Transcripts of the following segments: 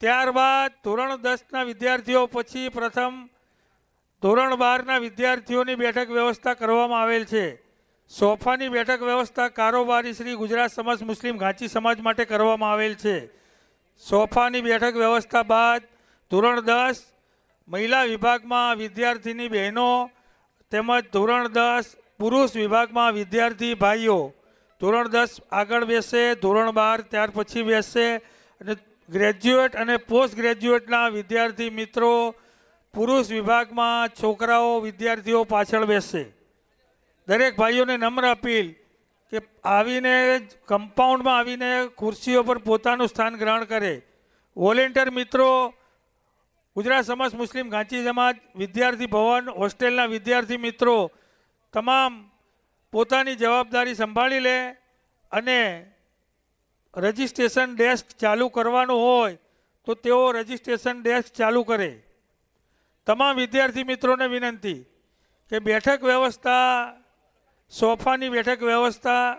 ત્યારબાદ ધોરણ દસના વિદ્યાર્થીઓ પછી પ્રથમ ધોરણ બારના વિદ્યાર્થીઓની બેઠક વ્યવસ્થા કરવામાં આવેલ છે. સોફાની બેઠક વ્યવસ્થા કારોબારી શ્રી ગુજરાત સમાજ મુસ્લિમ ઘાંચી સમાજ માટે કરવામાં આવેલ છે. સોફાની બેઠક વ્યવસ્થા બાદ ધોરણ દસ મહિલા વિભાગમાં વિદ્યાર્થીની બહેનો તેમજ ધોરણ દસ પુરુષ વિભાગમાં વિદ્યાર્થી ભાઈઓ ધોરણ દસ આગળ બેસે, ધોરણ બાર ત્યાર પછી બેસશે અને ગ્રેજ્યુએટ અને પોસ્ટ ગ્રેજ્યુએટના વિદ્યાર્થી મિત્રો, પુરુષ વિભાગમાં છોકરાઓ, વિદ્યાર્થીઓ પાછળ બેસશે. દરેક ભાઈઓને નમ્ર અપીલ કે આવીને કમ્પાઉન્ડમાં આવીને ખુરશીઓ પર પોતાનું સ્થાન ગ્રહણ કરે. વોલેન્ટિયર મિત્રો, ગુજરાત સમાજ મુસ્લિમ ગાંચી સમાજ વિદ્યાર્થી ભવન હોસ્ટેલના વિદ્યાર્થી મિત્રો, તમામ પોતાની જવાબદારી સંભાળી લે અને રજિસ્ટ્રેશન ડેસ્ક ચાલુ કરવાનું હોય તો તેઓ રજિસ્ટ્રેશન ડેસ્ક ચાલુ કરે. તમામ વિદ્યાર્થી મિત્રોને વિનંતી કે બેઠક વ્યવસ્થા, સોફાની બેઠક વ્યવસ્થા,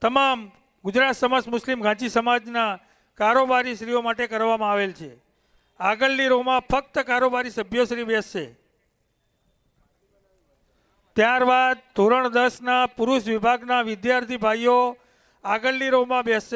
તમામ ગુજરાત સમાજ મુસ્લિમ ઘાંચી સમાજના કારોબારી શ્રીઓ માટે કરવામાં આવેલ છે. આગળની રોમાં ફક્ત કારોબારી સભ્યોશ્રી બેસશે. ત્યારબાદ ધોરણ દસના પુરુષ વિભાગના વિદ્યાર્થી ભાઈઓ આગળની રોમાં બેસશે